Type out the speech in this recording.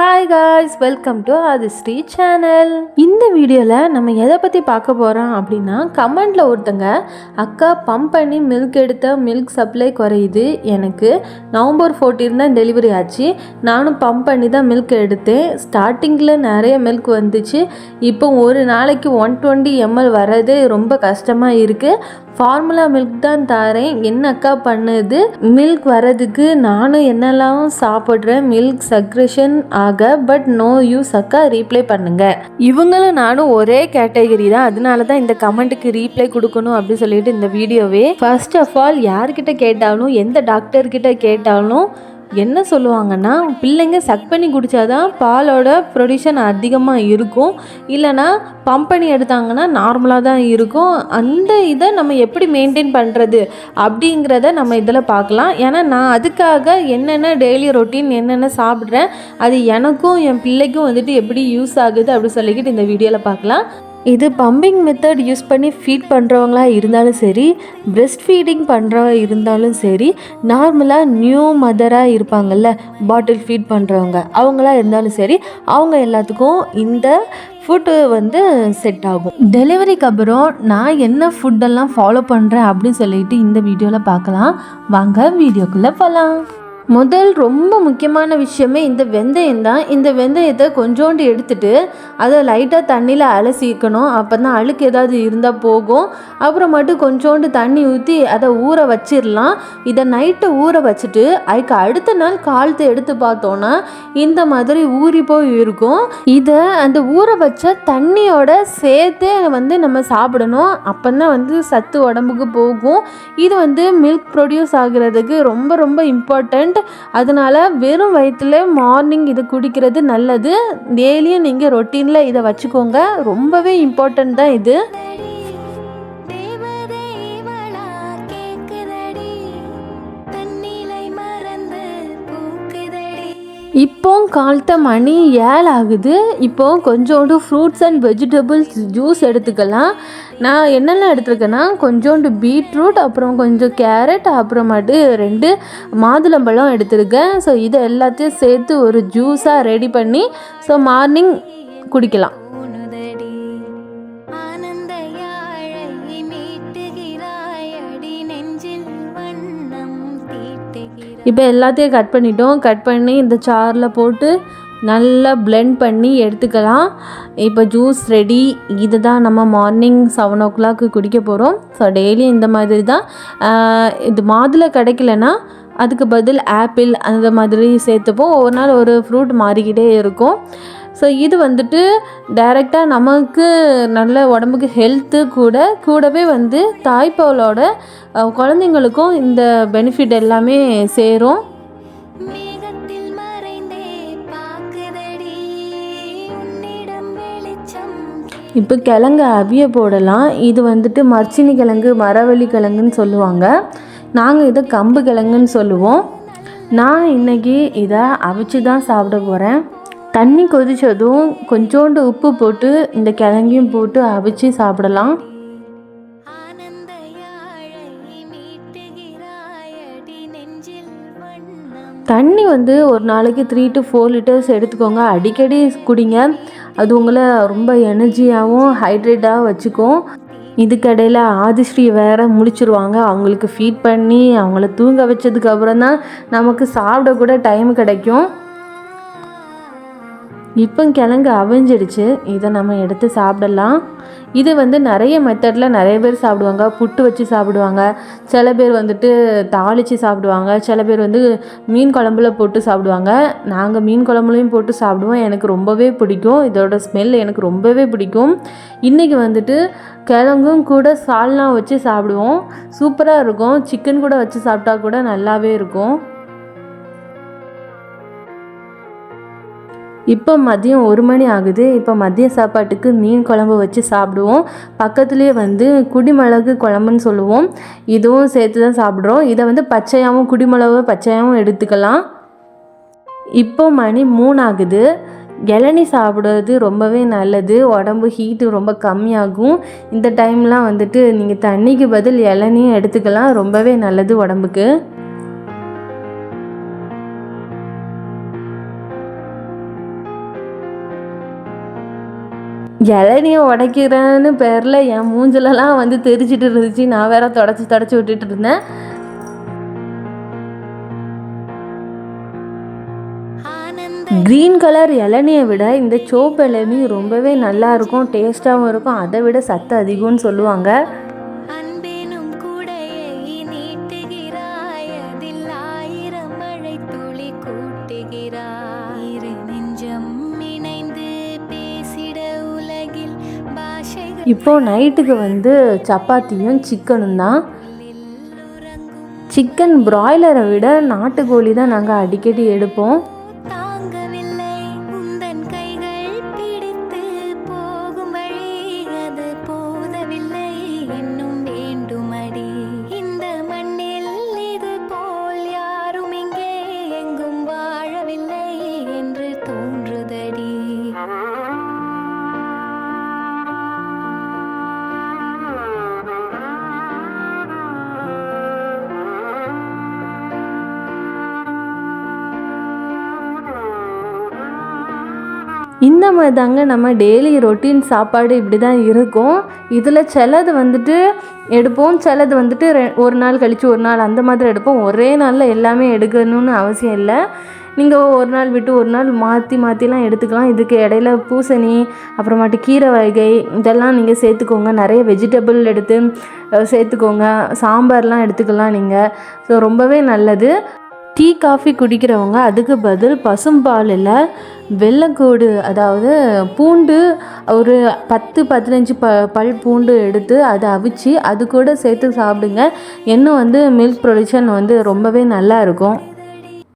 Hi guys welcome to Sri channel இந்த வீடியோவில் நம்ம எதை பற்றி பார்க்க போகிறோம் அப்படின்னா கமெண்டில் ஒருத்தங்க அக்கா பம்ப் பண்ணி மில்க் எடுத்த மில்க் சப்ளை குறையுது எனக்கு நவம்பர் 14 தான் டெலிவரி ஆச்சு நானும் பம்ப் பண்ணி தான் மில்க் எடுத்தேன் ஸ்டார்டிங்கில் நிறைய மில்க் வந்துச்சு இப்போ ஒரு நாளைக்கு ஒன் டுவெண்ட்டி எம்எல் வர்றது ரொம்ப கஷ்டமாக இருக்குது ஃபார்முலா மில்க் தான் தாரேன். என்ன அக்கா பண்ணுது? மில்க் வரதுக்கு நானும் என்னெல்லாம் சாப்பிட்றேன்? மில்க் சக்ரேஷன் ஆக பட் நோ யூஸ் அக்கா ரீப்ளை பண்ணுங்க. இவங்களும் நானும் ஒரே கேட்டகரி தான். அதனால தான் இந்த கமெண்ட்டுக்கு ரீப்ளை கொடுக்கணும் அப்படின்னு சொல்லிட்டு இந்த வீடியோவே ஃபர்ஸ்ட் ஆஃப் ஆல் யார்கிட்ட கேட்டாலும் எந்த டாக்டர் கிட்ட கேட்டாலும் என்ன சொல்லுவாங்கன்னா பிள்ளைங்க சக் பண்ணி குடித்தாதான் பாலோட ப்ரொடியூஷன் அதிகமாக இருக்கும். இல்லைன்னா பம்ப் பண்ணி எடுத்தாங்கன்னா நார்மலாக தான் இருக்கும். அந்த இதை நம்ம எப்படி மெயின்டைன் பண்ணுறது அப்படிங்கிறத நம்ம இதில் பார்க்கலாம். ஏன்னா நான் அதுக்காக என்னென்ன டெய்லி ரொட்டீன் என்னென்ன சாப்பிட்றேன் அது எனக்கும் என் பிள்ளைக்கும் வந்துட்டு எப்படி யூஸ் ஆகுது அப்படின்னு சொல்லிக்கிட்டு இந்த வீடியோவில் பார்க்கலாம். இது பம்பிங் மெத்தட் யூஸ் பண்ணி ஃபீட் பண்ணுறவங்களா இருந்தாலும் சரி பிரெஸ்ட் ஃபீடிங் பண்ணுறவங்க இருந்தாலும் சரி நார்மலாக நியூ மதராக இருப்பாங்கல்ல பாட்டில் ஃபீட் பண்ணுறவங்க அவங்களா இருந்தாலும் சரி அவங்க எல்லாத்துக்கும் இந்த ஃபுட்டு வந்து செட் ஆகும். டெலிவரிக்கு அப்புறம் நான் என்ன ஃபுட்டெல்லாம் ஃபாலோ பண்ணுறேன் அப்படின்னு சொல்லிட்டு இந்த வீடியோவில் பார்க்கலாம். வாங்க வீடியோக்குள்ளே போகலாம் முதல் ரொம்ப முக்கியமான விஷயமே இந்த வெந்தயம் தான். இந்த வெந்தயத்தை கொஞ்சோண்டு எடுத்துட்டு அதை லைட்டாக தண்ணியில் அலசிக்கணும் அப்போ தான் அழுக்கு ஏதாவது இருந்தால் போகும். அப்புறமேட்டு கொஞ்சோண்டு தண்ணி ஊற்றி அதை ஊற வச்சிடலாம் இதை நைட்டை ஊற வச்சுட்டு அதுக்கு அடுத்த நாள் காலத்தை எடுத்து பார்த்தோன்னா இந்த மாதிரி ஊறி போய் இருக்கும். இதை அந்த ஊற வச்ச தண்ணியோட சேர்த்தே வந்து நம்ம சாப்பிடணும். அப்போ தான் வந்து சத்து உடம்புக்கு போகும். இது வந்து மில்க் ப்ரொடியூஸ் ஆகுறதுக்கு ரொம்ப ரொம்ப இம்பார்ட்டண்ட் அதனால வெறும் வயிற்றுல மார்னிங் இது குடிக்கிறது நல்லது. டெய்லியும் நீங்கள் ரொட்டீனில் இதை வச்சுக்கோங்க. ரொம்பவே இம்பார்ட்டண்ட் தான் இது. இப்போ காலத்த மணி ஏழு ஆகுது இப்போ கொஞ்சோண்டு ஃப்ரூட்ஸ் அண்ட் வெஜிடபிள்ஸ் ஜூஸ் எடுத்துக்கலாம். நான் என்னென்ன எடுத்திருக்கேன்னா கொஞ்சோண்டு பீட்ரூட் அப்புறம் கொஞ்சம் கேரட் அப்புறமாட்டு ரெண்டு மாதுளம்பழம் எடுத்திருக்கேன். ஸோ இதை எல்லாத்தையும் சேர்த்து ஒரு ஜூஸாக ரெடி பண்ணி ஸோ மார்னிங் குடிக்கலாம். இப்போ எல்லாத்தையும் கட் பண்ணிட்டோம். கட் பண்ணி இந்த சாரில் போட்டு நல்லா பிளெண்ட் பண்ணி எடுத்துக்கலாம். இப்போ ஜூஸ் ரெடி இது தான் நம்ம மார்னிங் செவன் ஓ கிளாக்கு குடிக்க போகிறோம் ஸோ டெய்லி இந்த மாதிரி தான். இது மாதுளை கிடைக்கலனா அதுக்கு பதில் ஆப்பிள் அந்த மாதிரி சேர்த்துப்போம். ஒவ்வொரு நாள் ஒரு ஃப்ரூட் மாறிக்கிட்டே இருக்கும். ஸோ இது வந்துட்டு டைரெக்டாக நமக்கு நல்ல உடம்புக்கு ஹெல்த்து கூட கூடவே வந்து தாய்ப்பாலோட குழந்தைங்களுக்கும் இந்த பெனிஃபிட் எல்லாமே சேரும். இப்போ கிழங்கு அவிய போடலாம். இது வந்துட்டு மர்ச்சினி கிழங்கு மரவள்ளி கிழங்குன்னு சொல்லுவாங்க. நாங்கள் இதை கம்பு கிழங்குன்னு சொல்லுவோம். நான் இன்னைக்கு இதை அவிச்சு தான் சாப்பிட போகிறேன் தண்ணி கொதித்ததும் கொஞ்சோண்டு உப்பு போட்டு இந்த கிழங்கையும் போட்டு அவிச்சு சாப்பிடலாம். தண்ணி வந்து ஒரு நாளைக்கு த்ரீ டு ஃபோர் லிட்டர்ஸ் எடுத்துக்கோங்க. அடிக்கடி குடிங்க. அது உங்களை ரொம்ப எனர்ஜியாகவும் ஹைட்ரேட்டாக வச்சுக்கும். இதுக்கடையில் ஆதிஸ்ரீ வேற முடிச்சிருவாங்க அவங்களுக்கு ஃபீட் பண்ணி அவங்கள தூங்க வச்சதுக்கப்புறம் தான் நமக்கு சாப்பிட கூட டைம் கிடைக்கும். இப்போ கிழங்கு அவிஞ்சிடுச்சு. இதை நம்ம எடுத்து சாப்பிடலாம். இது வந்து நிறைய மெத்தடில் நிறைய பேர் சாப்பிடுவாங்க. புட்டு வச்சு சாப்பிடுவாங்க. சில பேர் வந்துட்டு தாளித்து சாப்பிடுவாங்க. சில பேர் வந்து மீன் குழம்புல போட்டு சாப்பிடுவாங்க. நாங்கள் மீன் குழம்புலையும் போட்டு சாப்பிடுவோம். எனக்கு ரொம்பவே பிடிக்கும். இதோட ஸ்மெல் எனக்கு ரொம்பவே பிடிக்கும். இன்றைக்கி வந்துட்டு கிழங்கும் கூட சால்னா வச்சு சாப்பிடுவோம். சூப்பராக இருக்கும். சிக்கன் கூட வச்சு சாப்பிட்டா கூட நல்லாவே இருக்கும். இப்போ மதியம் ஒரு மணி ஆகுது. இப்போ மதிய சாப்பாட்டுக்கு மீன் குழம்பு வச்சு சாப்பிடுவோம். பக்கத்துலேயே வந்து குடிமிளகு குழம்புன்னு சொல்லுவோம். இதுவும் சேர்த்து தான் சாப்பிட்றோம். இதை வந்து பச்சையாகவும் குடிமிளகு பச்சையாகவும் எடுத்துக்கலாம். இப்போ மணி மூணு ஆகுது. இளநி சாப்பிடுறது ரொம்பவே நல்லது. உடம்பு ஹீட்டு ரொம்ப கம்மியாகும். இந்த டைம்லாம் வந்துட்டு நீங்கள் தண்ணிக்கு பதில் இளநியும் எடுத்துக்கலாம். ரொம்பவே நல்லது உடம்புக்கு. இளநியை உடைக்கிறேன்னு பேரில் என் மூஞ்சிலலாம் வந்து தெரிச்சிட்டு இருந்துச்சு. நான் வேற தொடச்சி தொடச்சி விட்டுட்டு இருந்தேன். க்ரீன் கலர் இளநியை விட இந்த சோப்பு இளநி ரொம்பவே நல்லா இருக்கும் டேஸ்ட்டாகவும் இருக்கும். அதை விட சத்து அதிகம்னு சொல்லுவாங்க. அன்பெனும் கூடையை நீட்டுகிறாய் அதில் ஆயிரம் மழை துளி கூட்டுகிறாய். இப்போது நைட்டுக்கு வந்து சப்பாத்தியும் சிக்கனும் தான். சிக்கன் பிராய்லரை விட நாட்டுக்கோழி தான் நாங்கள் அடிக்கடி எடுப்போம். இந்த மாதிரி தாங்க நம்ம டெய்லி ரொட்டீன் சாப்பாடு இப்படி தான் இருக்கும். இதில் சிலது வந்துட்டு எடுப்போம் சிலது வந்துட்டு ரெ- ஒரு நாள் கழித்து ஒரு நாள் அந்த மாதிரி எடுப்போம். ஒரே நாளில் எல்லாமே எடுக்கணும்னு அவசியம் இல்லை. நீங்கள் ஒரு நாள் விட்டு ஒரு நாள் மாற்றி மாற்றிலாம் எடுத்துக்கலாம். இதுக்கு இடையில பூசணி அப்புறமாட்டு கீரை வகை இதெல்லாம் நீங்கள் சேர்த்துக்கோங்க. நிறைய வெஜிடபிள் எடுத்து சேர்த்துக்கோங்க. சாம்பார்லாம் எடுத்துக்கலாம் நீங்கள் ஸோ ரொம்பவே நல்லது. டீ காஃபி குடிக்கிறவங்க அதுக்கு பதில் பசும்பாலில் வெள்ளைக்கூடு அதாவது பூண்டு ஒரு பத்து பதினஞ்சு ப பல் பூண்டு எடுத்து அதை அவிச்சு அது கூட சேர்த்து சாப்பிடுங்க. இன்னும் வந்து மில்க் ப்ரொடக்ஷன் வந்து ரொம்பவே நல்லா இருக்கும்.